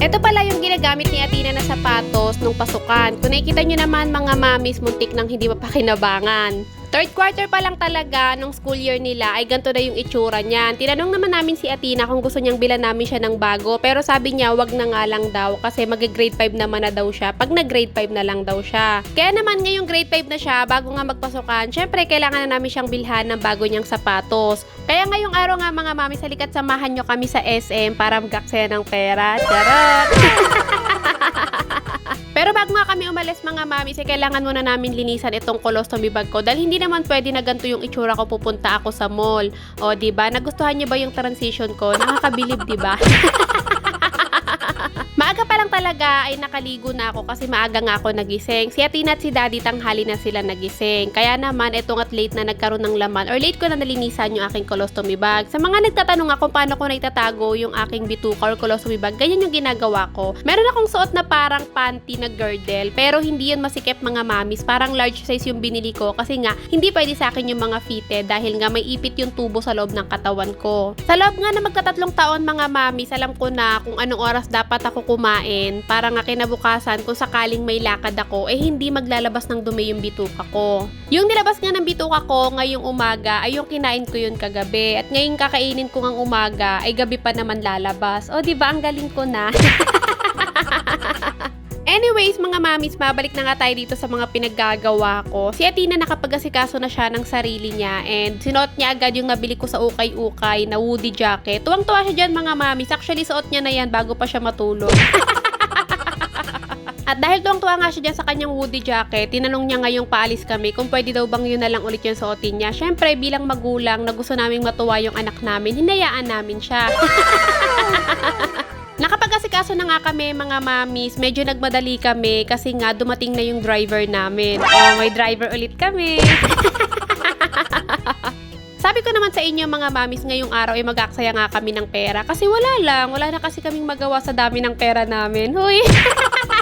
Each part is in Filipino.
Ito pala yung ginagamit ni Atina na sapatos nung pasukan. Kung nakikita nyo naman mga mamis, muntik nang hindi mapakinabangan. Third quarter pa lang talaga nung school year nila ay ganito na yung itsura niyan. Tinanong naman namin si Atina kung gusto niyang bilan namin siya ng bago pero sabi niya wag na nga lang daw kasi mag-grade 5 naman na daw siya pag nag-grade 5 na lang daw siya. Kaya naman ngayong grade 5 na siya bago nga magpasukan, syempre kailangan na namin siyang bilhan ng bago niyang sapatos. Kaya ngayong araw nga mga mami, salikat samahan nyo kami sa SM para magaksaya ng pera. Charot! Nga kami umalis mga mami, eh, kailangan muna namin linisan itong colostomy bag ko dahil hindi naman pwede na ganito yung itsura ko pupunta ako sa mall. O, di ba? Nagustuhan niyo ba yung transition ko? Nakakabilib, di ba? Talaga ay nakaligo na ako kasi maaga nga ako nagising. Si Atina at si Daddy tanghali na sila nagising. Kaya naman itong at late na nagkaroon ng laman or late ko na nalinisan yung aking colostomy bag. Sa mga nagtatanong ako paano ko na itatago yung aking bituka or colostomy bag, ganyan yung ginagawa ko. Meron akong suot na parang panty na girdle pero hindi yun masikip mga mamis. Parang large size yung binili ko kasi nga hindi pwede sa akin yung mga fitted dahil nga may ipit yung tubo sa loob ng katawan ko. Sa loob nga na magkatatlong taon mga mamis, alam ko na kung anong oras dapat ako kumain para nga kinabukasan kung sakaling may lakad ako eh hindi maglalabas ng dumi yung bituka ko. Yung nilabas nga ng bituka ko ngayong umaga ay yung kinain ko yun kagabi at ngayong kakainin ko ngang umaga ay gabi pa naman lalabas. O di ba ang galing ko na? Anyways, mga mamis, mabalik na nga tayo dito sa mga pinaggagawa ko. Si Atina nakapag-asikaso na siya ng sarili niya and sinuot niya agad yung nabili ko sa ukay-ukay na woody jacket. Tuwang-tuwa siya dyan mga mamis. Actually, suot niya na yan bago pa siya matulog. At dahil tuwang-tuwa nga siya dyan sa kanyang woody jacket, tinanong niya ngayong paalis kami kung pwede daw bang yun na lang ulit yung suotin niya. Siyempre, bilang magulang na gusto naming matuwa yung anak namin, hinayaan namin siya. Nakapag-asikaso na nga kami mga mamis, medyo nagmadali kami kasi nga dumating na yung driver namin. Oh, may driver ulit kami. Sabi ko naman sa inyo mga mamis ngayong araw ay mag-aksaya nga kami ng pera kasi wala lang, wala na kasi kaming magawa sa dami ng pera namin. Huy!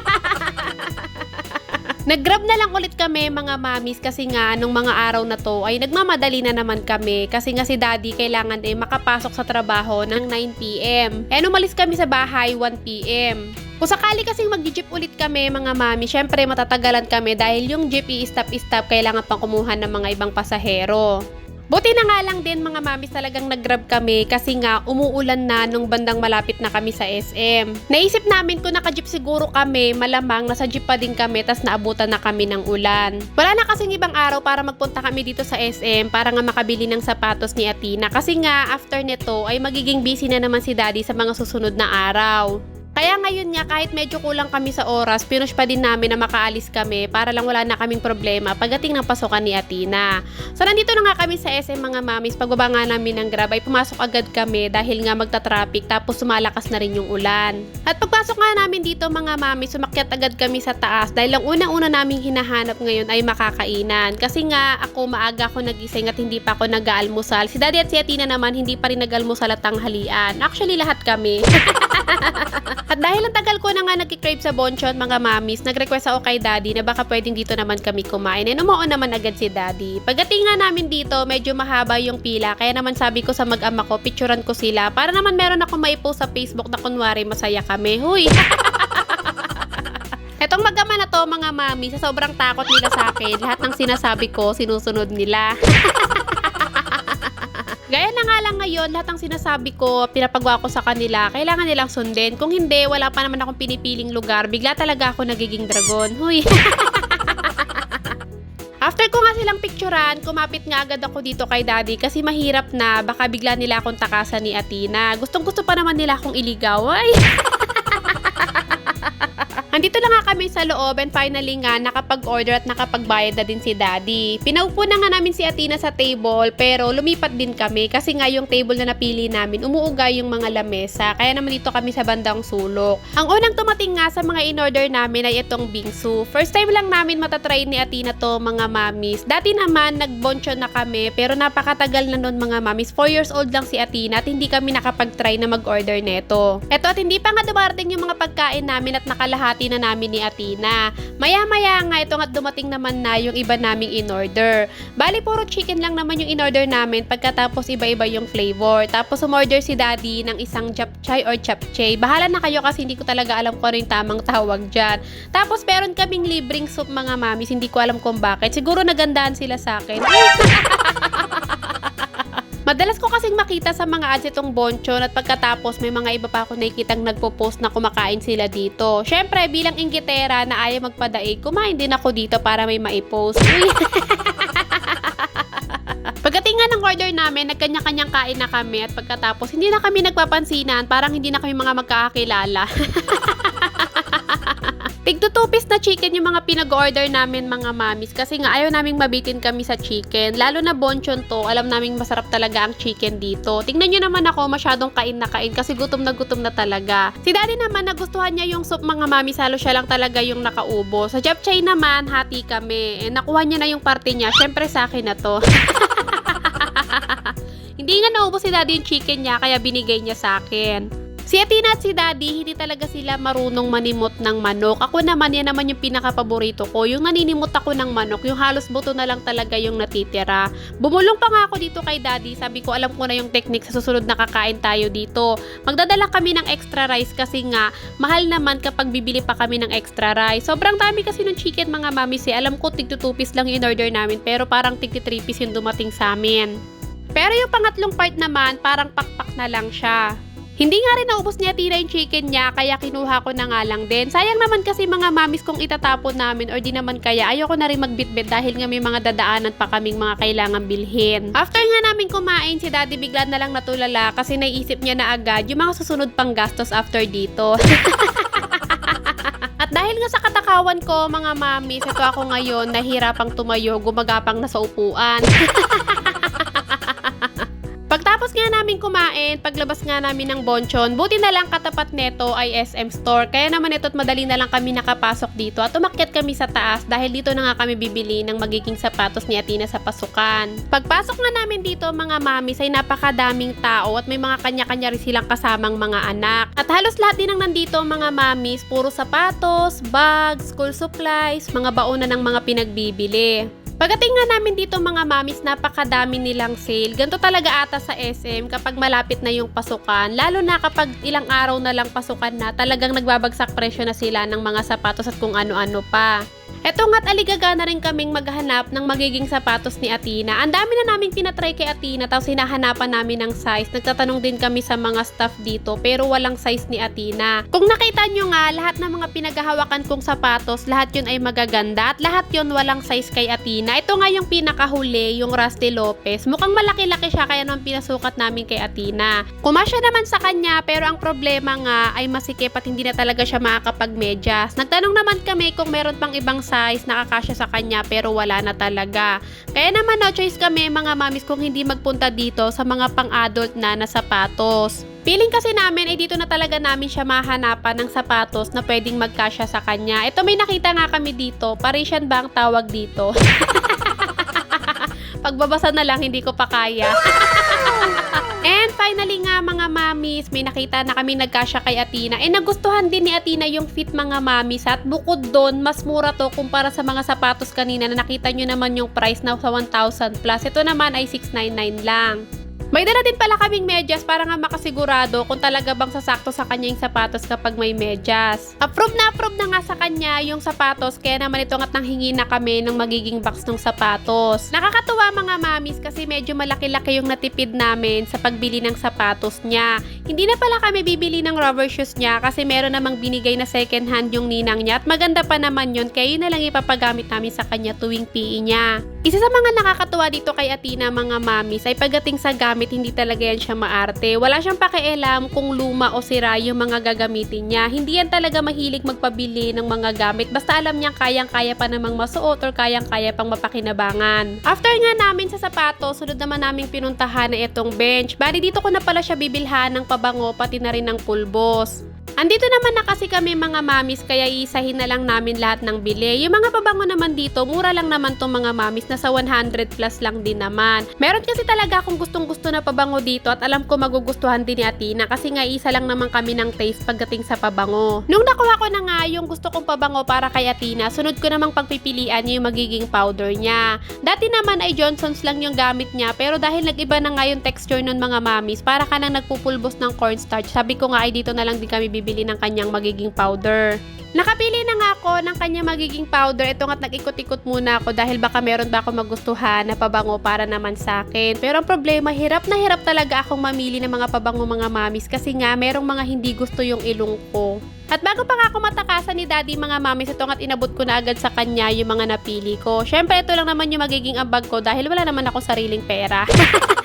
Nag-grab na lang ulit kami mga mamis kasi nga nung mga araw na to ay nagmamadali na naman kami kasi nga si daddy kailangan eh makapasok sa trabaho ng 9pm. Eh umalis kami sa bahay 1pm. Kung sakali kasing mag-jeep ulit kami mga mami, syempre matatagalan kami dahil yung jeep i-stop-stop kailangan pang kumuha ng mga ibang pasahero. Buti na nga lang din mga mamis talagang nag-grab kami kasi nga umuulan na nung bandang malapit na kami sa SM. Naisip namin kung naka-jeep siguro kami, malamang nasa jeep pa din kami tas naabutan na kami ng ulan. Wala na kasing ibang araw para magpunta kami dito sa SM para nga makabili ng sapatos ni Atina kasi nga after nito ay magiging busy na naman si Daddy sa mga susunod na araw. Kaya ngayon nga, kahit medyo kulang kami sa oras, pinush pa din namin na makaalis kami para lang wala na kaming problema pagdating ng pasukan ni Atina. So, nandito na nga kami sa SM mga mamis. Pagbaba nga namin ng grab ay pumasok agad kami dahil nga magta-traffic tapos sumalakas na rin yung ulan. At pagpasok nga namin dito mga mamis, sumakyat agad kami sa taas dahil ang unang-una naming hinahanap ngayon ay makakainan. Kasi nga ako maaga ako nagising at hindi pa ako nag-aalmusal. Si Daddy at si Atina naman hindi pa rin nag-almusal at tanghalian. Actually lahat kami. At dahil ang tagal ko na nga nagkikrave sa bonchon mga mamis, nag-request ako kay daddy na baka pwedeng dito naman kami kumain. And umuo naman agad si daddy. Pagdating nga namin dito, medyo mahaba yung pila. Kaya naman sabi ko sa mag-ama ko, picturean ko sila. Para naman meron ako maipost sa Facebook na kunwari masaya kami. Huy! Etong mag-ama na to mga mami, sa sobrang takot nila sa akin, lahat ng sinasabi ko, sinusunod nila. Gaya na nga lang ngayon, lahat ng sinasabi ko, pinapagawa ko sa kanila, kailangan nilang sundin. Kung hindi, wala pa naman akong pinipiling lugar, bigla talaga ako nagiging dragon. Huy! After ko nga silang picturean, kumapit nga agad ako dito kay daddy kasi mahirap na baka bigla nila akong takasan ni Atina. Gustong gusto pa naman nila akong iligaw. Ay! Andito na nga kami sa loob and finally nga nakapag-order at nakapagbayad na din si Daddy. Pinaupo na nga namin si Atina sa table pero lumipat din kami kasi nga yung table na napili namin umuuga yung mga lamesa kaya naman dito kami sa bandang sulok. Ang unang tumating nga sa mga in-order namin ay itong bingsu. First time lang namin matatry ni Atina to mga mamis. Dati naman nagboncho na kami pero napakatagal na nun mga mamis. 4 years old lang si Atina at hindi kami nakapag-try na mag-order neto. Eto at hindi pa nga dumarating yung mga pagkain namin at nakalahati na namin ni Atina. Maya-maya nga ito nga dumating naman na yung iba naming in-order. Bali, puro chicken lang naman yung in-order namin pagkatapos iba-iba yung flavor. Tapos umorder si daddy ng isang japchay or chapchay. Bahala na kayo kasi hindi ko talaga alam kung ano yung tamang tawag dyan. Tapos meron kaming libreng soup mga mamis, hindi ko alam kung bakit. Siguro nagandahan sila sa akin. Madalas ko kasing makita sa mga ads itong bonchon at pagkatapos may mga iba pa ako nakikitang nagpo-post na kumakain sila dito. Syempre, bilang inggitera na ayaw magpadaig, kumain din ako dito para may maipost. Uy. Pagdating nga ng order namin, nagkanya-kanyang kain na kami at pagkatapos hindi na kami nagpapansinan, parang hindi na kami mga magkakakilala. Tigtutupis na chicken yung mga pinag-order namin mga mamis kasi nga ayaw naming mabitin kami sa chicken. Lalo na bonchon to, alam naming masarap talaga ang chicken dito. Tingnan nyo naman ako, masyadong kain na kain kasi gutom na gutom na talaga. Si daddy naman, nagustuhan niya yung soup mga mamis, halo siya lang talaga yung nakaubo. Sa japchay naman, hati kami. Eh, nakuha niya na yung parte niya, syempre sa akin na to. Hindi nga naubos si daddy yung chicken niya, kaya binigay niya sa akin. Si Atina at si Daddy, hindi talaga sila marunong manimot ng manok. Ako naman, yan naman yung pinaka-paborito ko. Yung naninimot ako ng manok, yung halos buto na lang talaga yung natitira. Bumulong pa nga ako dito kay Daddy. Sabi ko, alam ko na yung technique sa susunod na kakain tayo dito. Magdadala kami ng extra rice kasi nga, mahal naman kapag bibili pa kami ng extra rice. Sobrang dami kasi ng chicken mga mamis eh. Alam ko, tig-2 lang yung in-order namin, pero parang tig-3 piece yung dumating sa amin. Pero yung pangatlong part naman, parang pakpak na lang siya. Hindi nga rin naubos niya tira yung chicken niya, kaya kinuha ko na nga lang din. Sayang naman kasi mga mamis kung itatapon namin or di naman kaya, ayoko na rin magbitbit dahil nga may mga dadaanan pa kaming mga kailangan bilhin. After nga namin kumain, si daddy bigla na lang natulala kasi naisip niya na agad yung mga susunod pang gastos after dito. At dahil nga sa katakawan ko, mga mamis, ito ako ngayon, nahirapang tumayo, gumagapang na sa upuan. Pagtapos nga namin kumain, paglabas nga namin ng bonchon, buti na lang katapat neto ay SM Store. Kaya naman ito't madali na lang kami nakapasok dito at umakyat kami sa taas dahil dito na nga kami bibili ng magiging sapatos ni Atina sa pasukan. Pagpasok nga namin dito mga mamis ay napakadaming tao at may mga kanya-kanya rin silang kasamang mga anak. At halos lahat din ng nandito mga mamis, puro sapatos, bags, school supplies, mga baona ng mga pinagbibili. Pagdating nga namin dito mga mamis, napakadami nilang sale. Ganito talaga ata sa SM kapag malapit na yung pasukan. Lalo na kapag ilang araw na lang pasukan na, talagang nagbabagsak presyo na sila ng mga sapatos at kung ano-ano pa. Eto nga't aligaga na rin kaming maghanap ng magiging sapatos ni Atina. Ang dami na naming pinatry kay Atina tapos hinahanapan namin ng size. Nagtatanong din kami sa mga staff dito pero walang size ni Atina. Kung nakita nyo nga, lahat ng mga pinaghahawakan kong sapatos, lahat yun ay magaganda at lahat yun walang size kay Atina. Ito nga yung pinakahuli, yung Rusty Lopez. Mukhang malaki-laki siya kaya naman pinasukat namin kay Atina. Kumasya naman sa kanya pero ang problema nga ay masikip at hindi na talaga siya makakapag-medyas. Nagtanong naman kami kung meron pang ibang size nakakasya sa kanya pero wala na talaga. Kaya naman no choice kami mga mamis kung hindi magpunta dito sa mga pang-adult na na sapatos. Feeling kasi namin ay dito na talaga namin siya mahanapan ng sapatos na pwedeng magkasya sa kanya. Ito may nakita nga kami dito. Parisian ba ang tawag dito? Pagbabasa na lang, hindi ko pa kaya. Finally nga mga mamis, may nakita na kami nagkasya kay Atina. Eh nagustuhan din ni Atina yung fit mga mamis at bukod doon, mas mura to kumpara sa mga sapatos kanina na nakita nyo naman yung price na sa 1,000 plus. Ito naman ay 699 lang. May dala din pala kaming medyas para nga makasigurado kung talaga bang sasakto sa kanya yung sapatos kapag may medyas. Approve na approve na nga sa kanya yung sapatos kaya naman ito nga't nanghingi na kami ng magiging box ng sapatos. Nakakatuwa mga mamis kasi medyo malaki-laki yung natipid namin sa pagbili ng sapatos niya. Hindi na pala kami bibili ng rubber shoes niya kasi meron namang binigay na second hand yung ninang niya at maganda pa naman yun kaya yun na lang ipapagamit namin sa kanya tuwing PE niya. Isa sa mga nakakatuwa dito kay Atina mga mamis ay pagdating sa gamit hindi talaga yan siya maarte. Wala siyang pakialam kung luma o sira yung mga gagamitin niya. Hindi yan talaga mahilig magpabili ng mga gamit basta alam niyang kayang-kaya pa namang masuot or kayang-kaya pang mapakinabangan. After nga namin sa sapatos, sunod naman naming pinuntahan na itong bench. Bali dito ko na pala siya bibilhan ng pabango pati na rin ng pulbos. Andito naman na kasi kami mga mamis kaya isahin na lang namin lahat ng bili. Yung mga pabango naman dito, mura lang naman tong mga mamis, nasa 100 plus lang din naman. Meron kasi talaga akong gustong gusto na pabango dito at alam ko magugustuhan din ni Atina kasi nga isa lang naman kami ng taste pagdating sa pabango. Nung nakuha ko na nga yung gusto kong pabango para kay Atina, sunod ko namang pagpipilian yung magiging powder niya. Dati naman ay Johnson's lang yung gamit niya pero dahil nag-iba na nga yung texture nun mga mamis, para ka nang nagpupulbos ng cornstarch. Sabi ko nga ay dito na lang din kami bibili ng kanyang magiging powder. Nakapili na nga ako ng kanyang magiging powder. Ito nga't nag-ikot-ikot muna ako dahil baka meron ba ako magustuhan na pabango para naman sa akin. Pero ang problema, hirap na hirap talaga akong mamili ng mga pabango mga mamis kasi nga merong mga hindi gusto yung ilong ko. At bago pa nga ako matakasan ni daddy mga mamis, ito nga't inabot ko na agad sa kanya yung mga napili ko. Syempre, ito lang naman yung magiging ambag ko dahil wala naman ako sariling pera.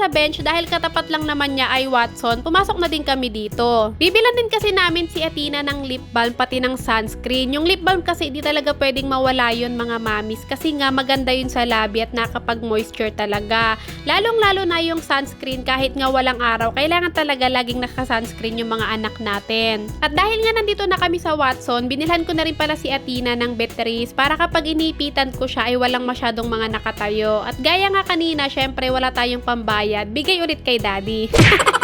Sa bench, dahil katapat lang naman niya ay Watson, pumasok na din kami dito. Bibilan din kasi namin si Atina ng lip balm pati ng sunscreen. Yung lip balm kasi di talaga pwedeng mawala yun mga mamis kasi nga maganda yun sa labi at nakapag-moisture talaga. Lalong-lalo na yung sunscreen kahit nga walang araw, kailangan talaga laging naka-sunscreen yung mga anak natin. At dahil nga nandito na kami sa Watson, binilhan ko na rin pala si Atina ng Beatrice para kapag inipitan ko siya ay walang masyadong mga nakatayo. At gaya nga kanina, syempre wala tayong pambayad, bigay ulit kay daddy.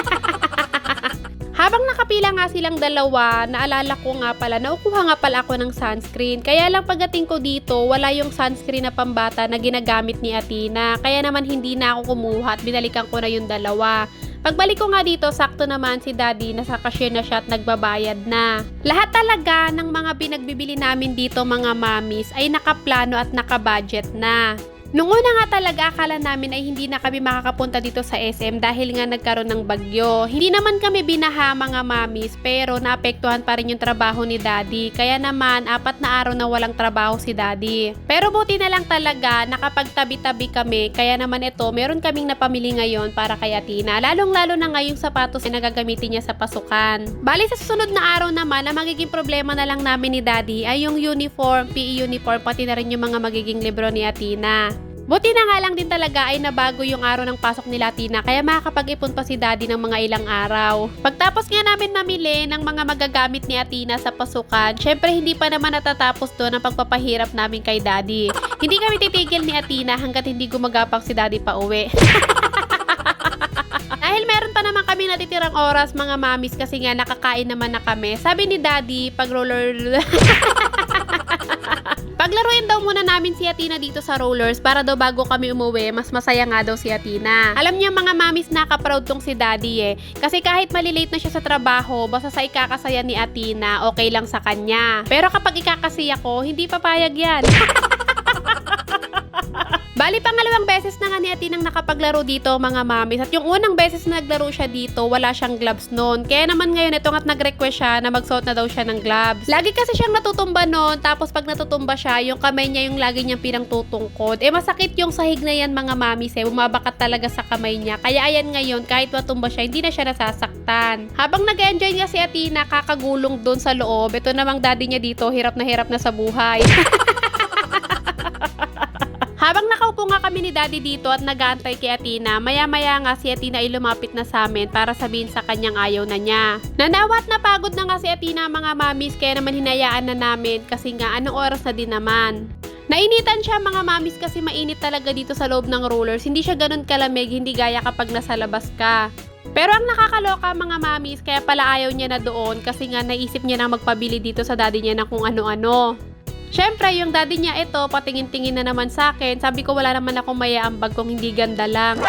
Habang nakapila nga silang dalawa, naalala ko nga pala, naukuha nga pala ako ng sunscreen. Kaya lang pagdating ko dito, wala yung sunscreen na pambata na ginagamit ni Atina. Kaya naman hindi na ako kumuha at binalikan ko na yung dalawa. Pagbalik ko nga dito, sakto naman si daddy nasa cashier na siya at nagbabayad na. Lahat talaga ng mga pinagbibili namin dito mga mamis ay nakaplano at nakabudget na. Nung una nga talaga akala namin ay hindi na kami makakapunta dito sa SM dahil nga nagkaroon ng bagyo. Hindi naman kami binaha mga mamis pero naapektuhan pa rin yung trabaho ni daddy. Kaya naman apat na araw na walang trabaho si daddy. Pero buti na lang talaga nakapagtabi-tabi kami kaya naman ito meron kaming napamili ngayon para kay Atina. Lalong lalo na ngayong sapatos na nagagamitin niya sa pasukan. Bali sa susunod na araw naman ang magiging problema na lang namin ni daddy ay yung uniform, PE uniform pati na rin yung mga magiging libro ni Atina. Buti na nga lang din talaga ay nabago yung araw ng pasok ni Latina kaya makakapag-ipon pa si Daddy ng mga ilang araw. Pagtapos nga namin mamili ng mga magagamit ni Atina sa pasukan, syempre hindi pa naman natatapos doon ang pagpapahirap namin kay Daddy. Hindi kami titigil ni Atina hanggat hindi gumagapang si Daddy pa uwi. Dahil meron pa naman kami natitirang oras mga mamis kasi nga nakakain naman na kami. Sabi ni Daddy, pag roller... Paglaruin daw muna namin si Atina dito sa rollers para daw bago kami umuwi, mas masaya nga daw si Atina. Alam niya mga mamis nakaproud tong si Daddy eh. Kasi kahit malilate na siya sa trabaho, basta sa ikakasaya ni Atina, okay lang sa kanya. Pero kapag ikakasaya ko, hindi papayag yan. Bali, pangalawang beses na nga ni Atinang nakapaglaro dito mga mamis. At yung unang beses na naglaro siya dito, wala siyang gloves noon. Kaya naman ngayon, ito nga't nag-request siya na magsuot na daw siya ng gloves. Lagi kasi siyang natutumba noon, tapos pag natutumba siya, yung kamay niya yung lagi niyang pinangtutungkod. Eh, masakit yung sahig na yan mga mamis eh. Bumabakat talaga sa kamay niya. Kaya ayan ngayon, kahit matumba siya, hindi na siya nasasaktan. Habang nag-enjoy nga si Atina, kakagulong doon sa loob. Ito namang daddy niya dito, hirap na hirap na sa buhay. Habang nakaupo nga kami ni Daddy dito at nag-aantay kay Atina, maya-maya nga si Atina ay lumapit na sa amin para sabihin sa kanyang ayaw na niya. Nanawat na pagod na nga si Atina mga mamis kaya naman hinayaan na namin kasi nga anong oras na din naman. Nainitan siya mga mamis kasi mainit talaga dito sa loob ng rollers. Hindi siya ganun kalamig, hindi gaya kapag nasa labas ka. Pero ang nakakaloka mga mamis, kaya pala ayaw niya na doon kasi nga naisip niya na magpabili dito sa daddy niya ng kung ano-ano. Siyempre, yung daddy niya ito, patingin-tingin na naman sa akin. Sabi ko, wala naman akong mayaambag kung hindi ganda lang.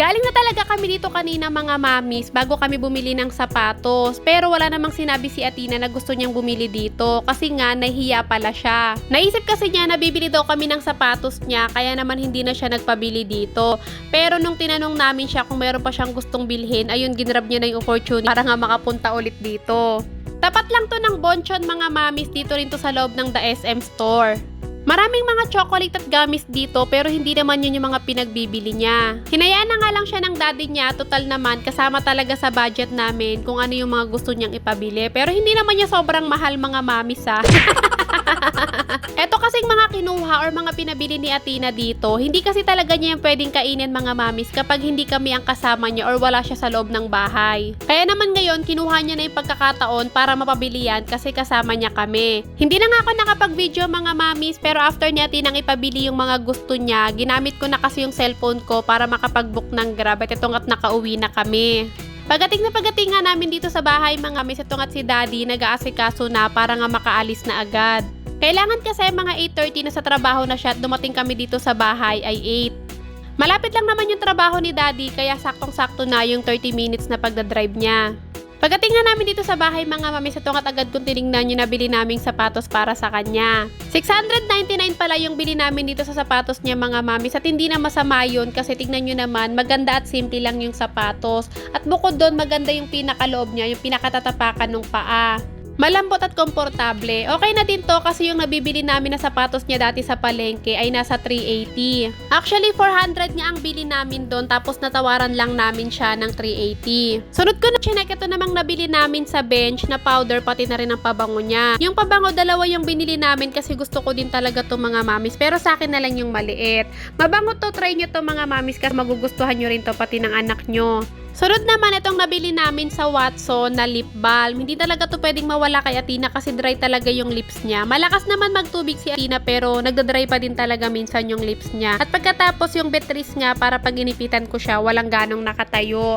Galing na talaga kami dito kanina mga mamis bago kami bumili ng sapatos. Pero wala namang sinabi si Atina na gusto niyang bumili dito kasi nga nahiya pala siya. Naisip kasi niya na bibili daw kami ng sapatos niya kaya naman hindi na siya nagpabili dito. Pero nung tinanong namin siya kung meron pa siyang gustong bilhin, ayun ginrab niya na yung opportunity para nga makapunta ulit dito. Tapat lang to ng bonchon mga mamis dito rin to sa loob ng The SM Store. Maraming mga chocolate at gummies dito pero hindi naman yun yung mga pinagbibili niya. Hinayaan na nga lang siya ng daddy niya, total naman kasama talaga sa budget namin kung ano yung mga gusto niyang ipabili. Pero hindi naman niya sobrang mahal mga mamis ha. Eto kasing mga kinuha or mga pinabili ni Atina dito, hindi kasi talaga niya yung pwedeng kainin mga mamis kapag hindi kami ang kasama niya or wala siya sa loob ng bahay. Kaya naman ngayon, kinuha niya na yung pagkakataon para mapabili yan kasi kasama niya kami. Hindi na nga ako nakapag-video mga mamis pero after ni Atina ipabili yung mga gusto niya, ginamit ko na kasi yung cellphone ko para makapag-book ng Grab at itong at nakauwi na kami. Pagating na pagating nga namin dito sa bahay mga miss, itong at si daddy nag-aasikaso na para nga makaalis na agad. Kailangan kasi mga 8.30 na sa trabaho na siya at dumating kami dito sa bahay ay 8. Malapit lang naman yung trabaho ni daddy kaya saktong-sakto na yung 30 minutes na pagdadrive niya. Pagdating nga namin dito sa bahay mga mami, sa tungat agad kong tinignan yung nabili naming sapatos para sa kanya. 699 pala yung bili namin dito sa sapatos niya mga mami. At hindi na masama yun kasi tignan nyo naman, maganda at simple lang yung sapatos. At bukod doon, maganda yung pinakaloob niya, yung pinakatatapakan ng paa. Malambot at komportable. Okay na din to kasi yung nabibili namin na sapatos niya dati sa palengke ay nasa 380. Actually, 400 nga ang bili namin doon tapos natawaran lang namin siya ng 380. Sunod ko na chinek ito namang nabili namin sa bench na powder pati na rin ang pabango niya. Yung pabango, dalawa yung binili namin kasi gusto ko din talaga to mga mamis pero sa akin na lang yung maliit. Mabango to, try nyo to mga mamis kasi magugustuhan nyo rin to pati ng anak nyo. Sunod naman itong nabili namin sa Watson na lip balm. Hindi talaga to pwedeng mawala kay Atina kasi dry talaga yung lips niya. Malakas naman magtubig si Atina pero nagda-dry pa din talaga minsan yung lips niya. At pagkatapos yung Beatrice nga para pag inipitan ko siya walang ganong nakatayo.